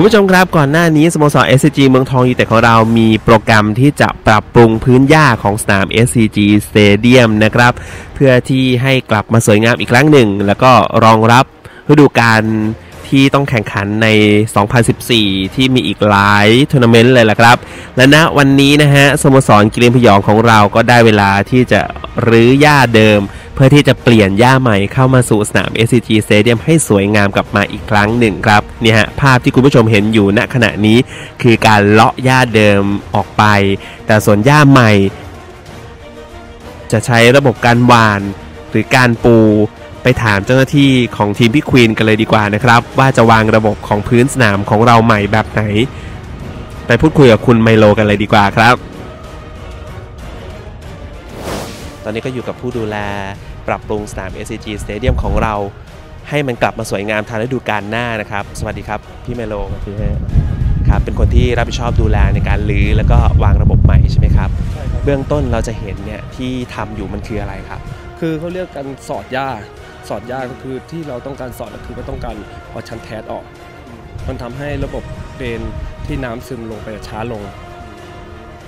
คุณผู้ชมครับก่อนหน้านี้สโมสร SCG เมืองทองยูเต็ดของเรามีโปรแกรมที่จะปรับปรุงพื้นหญ้าของสนาม SCG Stadium นะครับเพื่อที่ให้กลับมาสวยงามอีกครั้งหนึ่ง แล้วก็รองรับฤดูกาล ที่ต้องแข่งขันใน 2014 ที่มีอีกหลายทัวร์นาเมนต์เลยล่ะครับ และณวันนี้นะฮะสโมสรกิเลนพยองของเราก็ได้เวลาที่จะรื้อหญ้าเดิม เพื่อที่จะเปลี่ยนหญ้าใหม่เข้ามาสู่สนาม SCG Stadium ให้สวยงามกลับมาอีกครั้งหนึ่งครับเนี่ยฮะภาพที่คุณผู้ชมเห็นอยู่ณขณะนี้ คือการเลาะหญ้าเดิมออกไป แต่ส่วนหญ้าใหม่ จะใช้ระบบการหวานหรือการปู ไปถามเจ้าหน้าที่ของทีมพี่ควีนกันเลยดีกว่านะครับ ว่าจะวางระบบของพื้นสนามของเราใหม่แบบไหน ไปพูดคุยกับคุณไมโลกันเลยดีกว่าครับ ตอนนี้ก็อยู่กับผู้ดูแลปรับปรุงสนาม SCG Stadium ของเรา ให้มันกลับมาสวยงามทันฤดูกาลหน้านะครับ สวัสดีครับ พี่ไมโลครับพี่ครับเป็นคนที่รับผิดชอบดูแลในการรื้อแล้วก็วางระบบใหม่ใช่ไหมครับใช่ครับเบื้องต้นเราจะเห็นเนี่ยที่ทำอยู่มันคืออะไรครับ คือเขาเรียกกันสอดหญ้า สอดหญ้าก็คือที่เราต้องการสอดก็คือก็ต้องการเอาชั้นแทสออก มันทำให้ระบบเดรนที่น้ำซึมลงไปช้าลง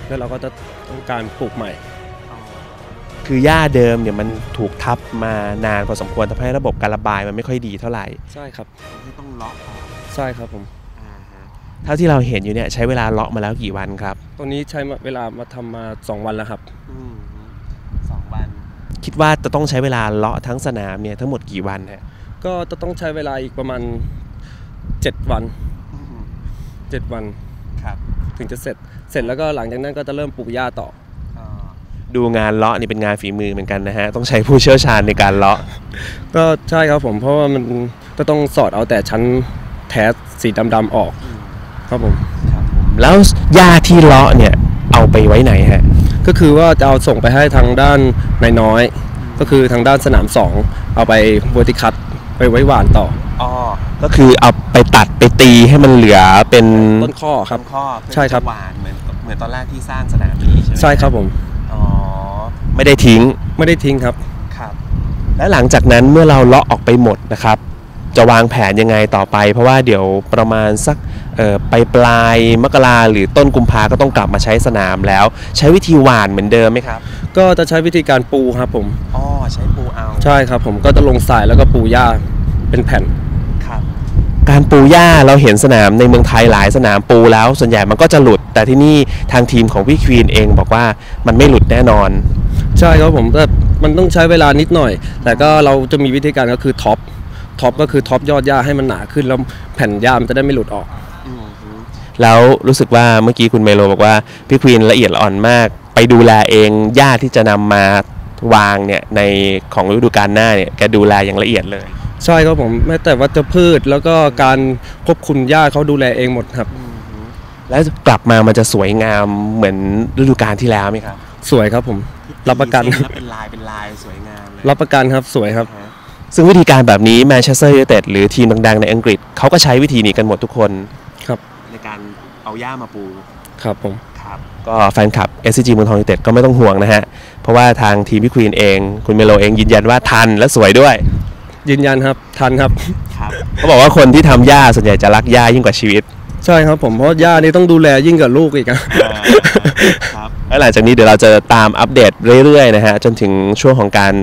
แล้วเราก็จะต้องการปลูกใหม่ คือหญ้าเดิมเนี่ยมันถูกทับมานานพอสมควรทำให้ระบบการระบายมันไม่ค่อยดีเท่าไหร่ ใช่ครับที่ต้องเลาะออกใช่ครับผมเท่าที่เราเห็นอยู่เนี่ยใช้เวลาเลาะมาแล้วกี่วันครับ ตัวนี้ใช้เวลามาทำมา 2 วันแล้วครับสองวัน คิดว่าจะต้องใช้เวลาเลาะทั้งสนามเนี่ยทั้งหมดกี่วันฮะก็จะต้องใช้เวลาอีกประมาณ 7 วัน 7 วันครับถึงจะเสร็จเสร็จแล้วก็หลังจากนั้นก็จะเริ่มปลูกหญ้าต่อดูงานเลาะนี่เป็นงานฝีมือเหมือนกันนะฮะต้องใช้ผู้เชี่ยวชาญในการเลาะ ก็ใช่ครับผมเพราะว่ามันจะต้องสอดเอาแต่ชั้นแทสสีดำๆออก ครับผมแล้วหญ้าที่เลาะเนี่ยเอาไปไว้ไหนฮะ ก็คือว่าจะเอาส่งไปให้ทางด้านนายน้อย ก็คือทางด้านสนาม2เอาไปเวอร์ติคัตไปไว้หวานต่ออ๋อก็คือเอาไปตัดไปตีให้มันเหลือเป็นต้นข้อครับข้อใช่ครับหวานเหมือนเหมือนตอนแรกที่สร้างสนามนี้ใช่ไหมใช่ครับผมอ๋อไม่ได้ทิ้งไม่ได้ทิ้งครับครับ และหลังจากนั้นเมื่อเราเลาะออกไปหมดนะครับ จะวางแผนยังไงต่อไป เพราะว่าเดี๋ยวประมาณสักเอ่อไปปลายมกราหรือต้นกุมภาก็ต้องกลับมาใช้สนามแล้ว ใช้วิธีหวานเหมือนเดิมไหมครับ ก็จะใช้วิธีการปูครับผมอ๋อใช้ปูเอาใช่ครับผมก็จะลงทรายแล้วก็ปูหญ้าเป็นแผ่นครับ การปูหญ้าเราเห็นสนามในเมืองไทยหลายสนามปูแล้ว ส่วนใหญ่มันก็จะหลุด แต่ที่นี่ทางทีมของพี่ควีนเองบอกว่ามันไม่หลุดแน่นอน ใช่ครับผมแต่มันต้องใช้เวลานิดหน่อย แต่ก็เราจะมีวิธีการก็คือท็อป ท็อปก็คือท็อปยอดหญ้าให้มันหนาขึ้นแล้วแผ่นหญ้ามันจะได้ไม่หลุดออก แล้วรู้สึกว่าเมื่อกี้คุณเมโลบอกว่าพี่ควีนละเอียดละอ่อนมาก ไปดูแลเองหญ้าที่จะนำมาวางเนี่ยในของฤดูกาลหน้าเนี่ยแกดูแลอย่างละเอียดเลย ใช่ครับผมแม้แต่วัชพืชแล้วก็การควบคุมหญ้าเขาดูแลเองหมดครับ แล้วกลับมามันจะสวยงามเหมือนฤดูกาลที่แล้วไหมครับ สวยครับผมรับประกันแล้วเป็นลายเป็นลายสวยงามเลยรับประกันครับสวยครับ ซึ่งวิธีการแบบนี้แมนเชสเตอร์ยูไนเต็ดหรือทีมดังๆในอังกฤษเขาก็ใช้วิธีนี้กันหมดทุกคนครับ ในการเอาหญ้ามาปูครับผมครับก็แฟนคลับ SCG เมืองทองยูไนเต็ดก็ไม่ต้องห่วงนะฮะ เพราะว่าทางทีมพี่ควีนเอง คุณเมโลเองยืนยันว่าทันและสวยด้วยยืนยันครับทันครับครับเขาบอกว่าคนที่ทำหญ้าส่วนใหญ่จะรักหญ้ายิ่งกว่าชีวิต ใช่ครับผมเพราะหญ้านี่ต้องดูแลยิ่งกว่าลูกอีกอะครับแล้วหลังจากนี้เดี๋ยวเราจะตามอัปเดตเรื่อยๆนะฮะจนถึงช่วงของการ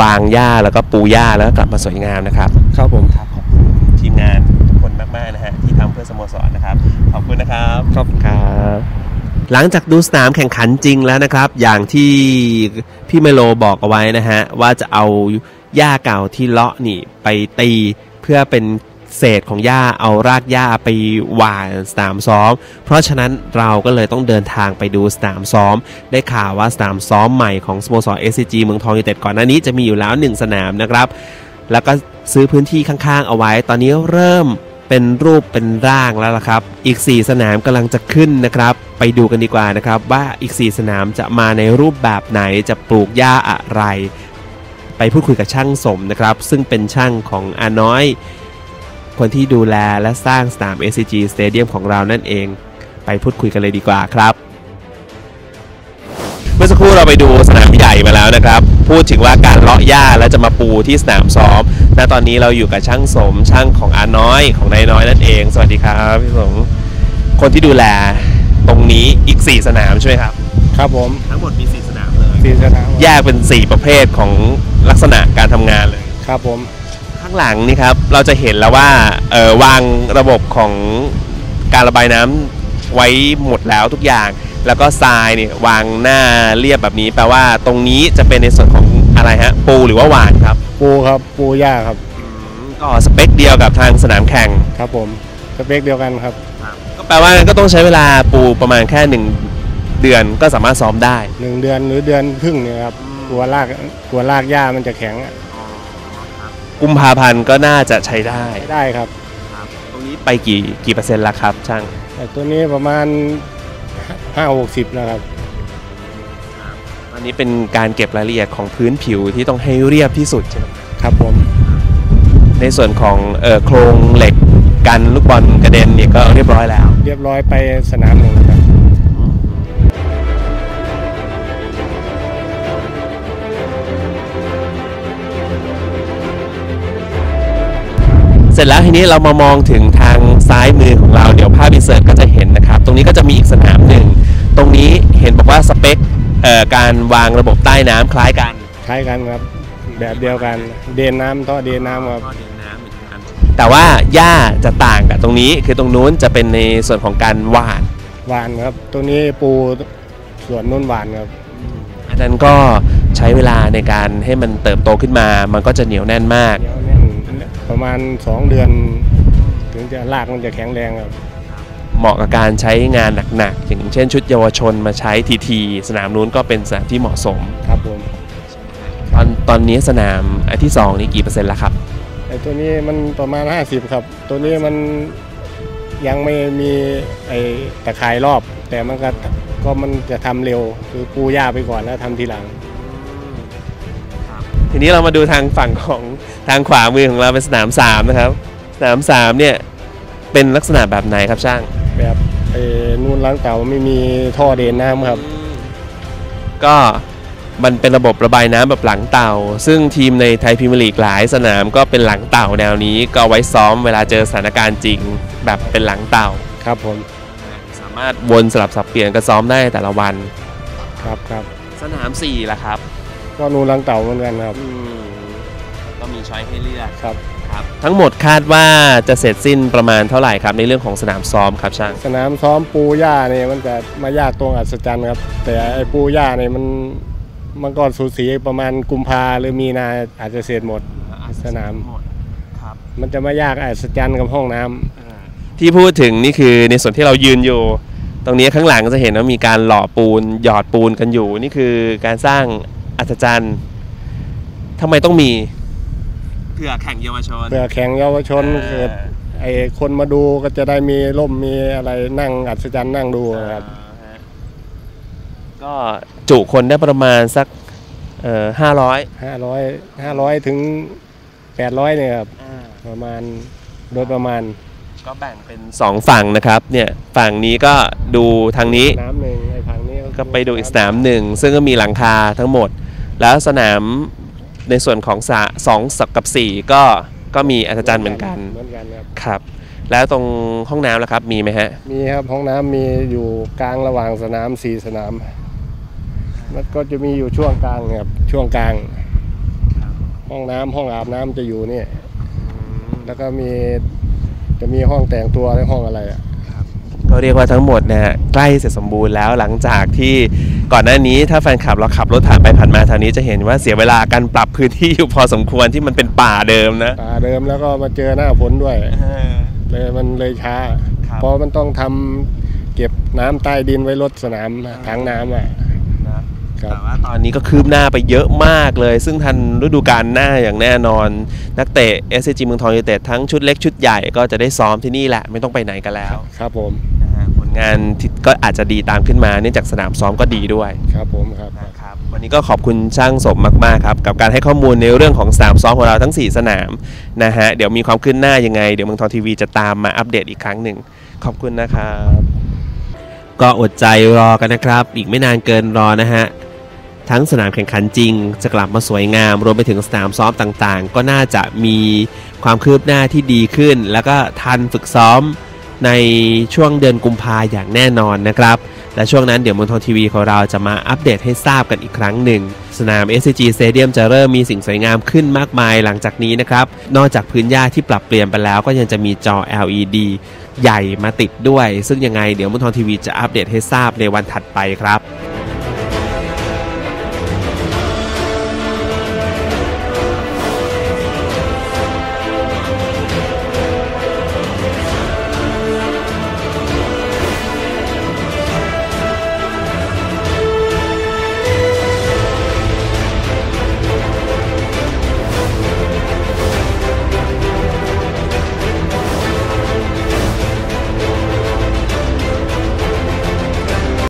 วางหญ้าแล้วก็ปูหญ้าแล้วก็กลับมาสวยงามนะครับครับผมครับขอบคุณทีมงานทุกคนมากๆนะฮะที่ทำเพื่อสโมสรนะครับ ขอบคุณนะครับครับครับ หลังจากดูสนามแข่งขันจริงแล้วนะครับ อย่างที่พี่เมโลบอกเอาไว้นะฮะว่าจะเอาหญ้าเก่าที่เลาะนี่ไปตีเพื่อเป็น เศษของหญ้าเอารากหญ้าไปหว่านสนามซ้อม เพราะฉะนั้นเราก็เลยต้องเดินทางไปดูสนามซ้อม ได้ข่าวว่าสนามซ้อมใหม่ของสโมสร SCG เมืองทองยูไนเต็ดก่อนหน้านี้จะมีอยู่แล้ว 1 สนามนะครับ แล้วก็ซื้อพื้นที่ข้างๆเอาไว้ ตอนนี้เริ่มเป็นรูปเป็นร่างแล้วล่ะครับ อีก 4 สนามกำลังจะขึ้นนะครับ ไปดูกันดีกว่านะครับว่าอีก 4 สนามจะมาในรูปแบบไหนจะปลูกหญ้าอะไร ไปพูดคุยกับช่างสมนะครับ ซึ่งเป็นช่างของอาน้อย คนที่ดูแลและสร้างสนาม SCG Stadium ของเรานั่นเอง ไปพูดคุยกันเลยดีกว่าครับ เมื่อสักครู่เราไปดูสนามใหญ่มาแล้วนะครับ พูดถึงว่าการเลาะหญ้าแล้วจะมาปูที่สนามซ้อมณตอนนี้เราอยู่กับช่างสมช่างของอาน้อยของนายน้อยนั่นเอง สวัสดีครับพี่สมคนที่ดูแลตรงนี้อีก 4 สนามใช่ไหมครับ ครับผมทั้งหมดมี 4 สนามเลยสี่สนามแยกเป็น 4 ประเภทของลักษณะการทำงานเลย ครับผมข้างหลังนี่ครับเราจะเห็นแล้วว่าเออวางระบบของการระบายน้ำไว้หมดแล้วทุกอย่าง แล้วก็ทรายเนี่ยวางหน้าเรียบแบบนี้ แปลว่าตรงนี้จะเป็นในส่วนของอะไรฮะปูหรือว่าหวานครับปูครับปูหญ้าครับก็สเปคเดียวกับทางสนามแข่งครับผมสเปคเดียวกันครับก็แปลว่าก็ต้องใช้เวลาปูประมาณแค่หนึ่งเดือนก็สามารถซ้อมได้หนึ่งเดือนหรือเดือนครึ่งเนี่ยครับกลัวรากกลัวรากหญ้ามันจะแข็งอะ กุมภาพันธ์ก็น่าจะใช้ได้ ได้ครับ ตรงนี้ไปกี่กี่เปอร์เซ็นต์ละครับช่าง แต่ตัวนี้ประมาณห้าหกสิบนะครับ อันนี้เป็นการเก็บรายละเอียดของพื้นผิวที่ต้องให้เรียบที่สุดใช่ไหมครับผม ในส่วนของเอ่อโครงเหล็กกันลูกบอลกระเด็นเนี่ยก็เรียบร้อยแล้ว เรียบร้อยไปสนามหนึ่งครับ ร็จแล้วทีนี้เรามามองถึงทางซ้ายมือของเราเดี๋ยวภาพอินเสิร์ตก็จะเห็นนะครับ ตรงนี้ก็จะมีอีกสนามหนึ่ง ตรงนี้เห็นบอกว่าสเปคเอ่อการวางระบบใต้น้ำคล้ายกันคล้ายกันครับ แบบเดียวกัน เดนน้ำท่อเดนน้ำครับ แต่ว่าหญ้าจะต่างกับตรงนี้ คือตรงนู้นจะเป็นในส่วนของการหว่าน หวานครับตัวนี้ปูส่วนนุ่นหวานครับ อันนั้นก็ใช้เวลาในการให้มันเติบโตขึ้นมา มันก็จะเหนียวแน่นมากเดี๋ยวนี่ ประมาณ 2 เดือน ถึงจะรากมันจะแข็งแรงครับ เหมาะกับการใช้งานหนักๆ อย่างเช่นชุดเยาวชนมาใช้ทีทีๆสนามนู้นก็เป็นสนามที่เหมาะสม ครับผมตอนตอนนี้สนามอันที่ 2 นี่กี่เปอร์เซ็นต์แล้วครับไอ้ตัวนี้มันประมาณ 50 ครับ ตัวนี้มันยังไม่มีไอ้ตะข่ายรอบ แต่มันก็ก็มันจะทำเร็ว คือปูหญ้าไปก่อนแล้วทำทีหลัง ทีนี้เรามาดูทางฝั่งของทางขวามือของเราเป็นสนาม3นะครับสนาม3เนี่ยเป็นลักษณะแบบไหนครับช่างแบบไอ้นู่นล้างเต่าไม่มีท่อเดนน้ำครับ ก็มันเป็นระบบระบายน้ำแบบหลังเต่า ซึ่งทีมในไทยพรีเมียร์ลีกหลายสนามก็เป็นหลังเต่าแนวนี้ ก็เอาไว้ซ้อมเวลาเจอสถานการณ์จริง แบบเป็นหลังเต่าครับผมสามารถวนสลับสับเปลี่ยนกันซ้อมได้แต่ละวันครับครับสนาม4ล่ะครับ ก็นู่นล้างเต่าเหมือนกันครับก็มีช้อยให้เลือกครับ ครับ ทั้งหมดคาดว่าจะเสร็จสิ้นประมาณเท่าไหร่ครับ ในเรื่องของสนามซ้อมครับช่าง สนามซ้อมปูหญ้าเนี่ยมันจะมายากตรงอัศจรรย์ครับ แต่ไอ้ปูหญ้าเนี่ยมันมันก็สูสีประมาณกุมภาหรือมีนาอาจจะเสร็จหมด สนามครับมันจะมายากอัศจรรย์กับห้องน้ำที่พูดถึงนี่คือในส่วนที่เรายืนอยู่ ตรงนี้ข้างหลังจะเห็นว่ามีการหล่อปูน หยอดปูนกันอยู่ นี่คือการสร้าง อัศจรรย์ทำไมต้องมีเพื่อแข่งเยาวชน เพื่อแข่งเยาวชนเกิดไอ้คนมาดูก็จะได้มีร่มมีอะไรนั่งอัศจรรย์นั่งดูครับก็จุคนได้ประมาณสักเอ่อห้าร้อยห้าร้อยห้าร้อยถึงแปดร้อยเนี่ยครับประมาณโดยประมาณก็แบ่งเป็นสองฝั่งนะครับเนี่ยฝั่งนี้ก็ดูทางนี้น้ำหนึ่งไอ้ทางนี้ก็ไปดูอีกสนามหนึ่ง ซึ่งก็มีหลังคาทั้งหมด แล้วสนามในส่วนของสาสองกับสี่ก็ก็มีอัศจรรย์เหมือนกันเหมือนกันครับครับ แล้วตรงห้องน้ำล่ะครับมีไหมฮะ มีครับห้องน้ำมีอยู่กลางระหว่างสนามสี่สนาม มันก็จะมีอยู่ช่วงกลางครับช่วงกลาง ห้องน้ำห้องอาบน้ำจะอยู่นี่แล้วก็มีจะมีห้องแต่งตัวและห้องอะไรอะก็เรียกว่าทั้งหมดนะฮะใกล้เสร็จสมบูรณ์แล้วหลังจากที่ ก่อนหน้านี้ถ้าแฟนคลับเราขับรถผ่านไปผ่านมาทางนี้จะเห็นว่าเสียเวลาการปรับพื้นที่อยู่พอสมควรที่มันเป็นป่าเดิมนะป่าเดิมแล้วก็มาเจอหน้าฝนด้วยเลยมันเลยช้าครับเพราะมันต้องทำเก็บน้ำใต้ดินไว้ลดสนามถังน้ำอะครับแต่ว่าตอนนี้ก็คืบหน้าไปเยอะมากเลย ซึ่งทันฤดูกาลหน้าอย่างแน่นอน นักเตะ s อ g เมืองทองยูไนเต็ดทั้งชุดเล็กชุดใหญ่ก็จะได้ซ้อมที่นี่แหละ ไม่ต้องไปไหนกันแล้ว ครับผมนะฮะผล งานที่ก็อาจจะดีตามขึ้นมาเนื่องจากสนามซ้อมก็ดีด้วยครับผมครับนะครับวันนี้ก็ขอบคุณช่างสมมากๆครับกับการให้ข้อมูลในเรื่องของสนามซ้อมของเราทั้ง 4 สนามนะฮะเดี๋ยวมีความขึ้นหน้ายังไงเดี๋ยวเมืองทองทีวีจะตามมาอัปเดตอีกครั้งหนึ่งขอบคุณนะครับก็อดใจรอกันนะครับ อีกไม่นานเกินรอนะฮะทั้งสนามแข่งขันจริง จะกลับมาสวยงาม รวมไปถึงสนามซ้อมต่างๆ ก็น่าจะมีความคืบหน้าที่ดีขึ้น แล้วก็ทันฝึกซ้อม ในช่วงเดือนกุมภาอย่างแน่นอนนะครับ และช่วงนั้นเดี๋ยวเมืองทองทีวีของเราจะมาอัปเดตให้ทราบกันอีกครั้งหนึ่ง สนาม SCG Stadium จะเริ่มมีสิ่งสวยงามขึ้นมากมายหลังจากนี้นะครับ นอกจากพื้นหญ้าที่ปรับเปลี่ยนไปแล้วก็ยังจะมีจอ LED ใหญ่มาติดด้วย ซึ่งยังไงเดี๋ยวเมืองทองทีวีจะอัปเดตให้ทราบในวันถัดไปครับ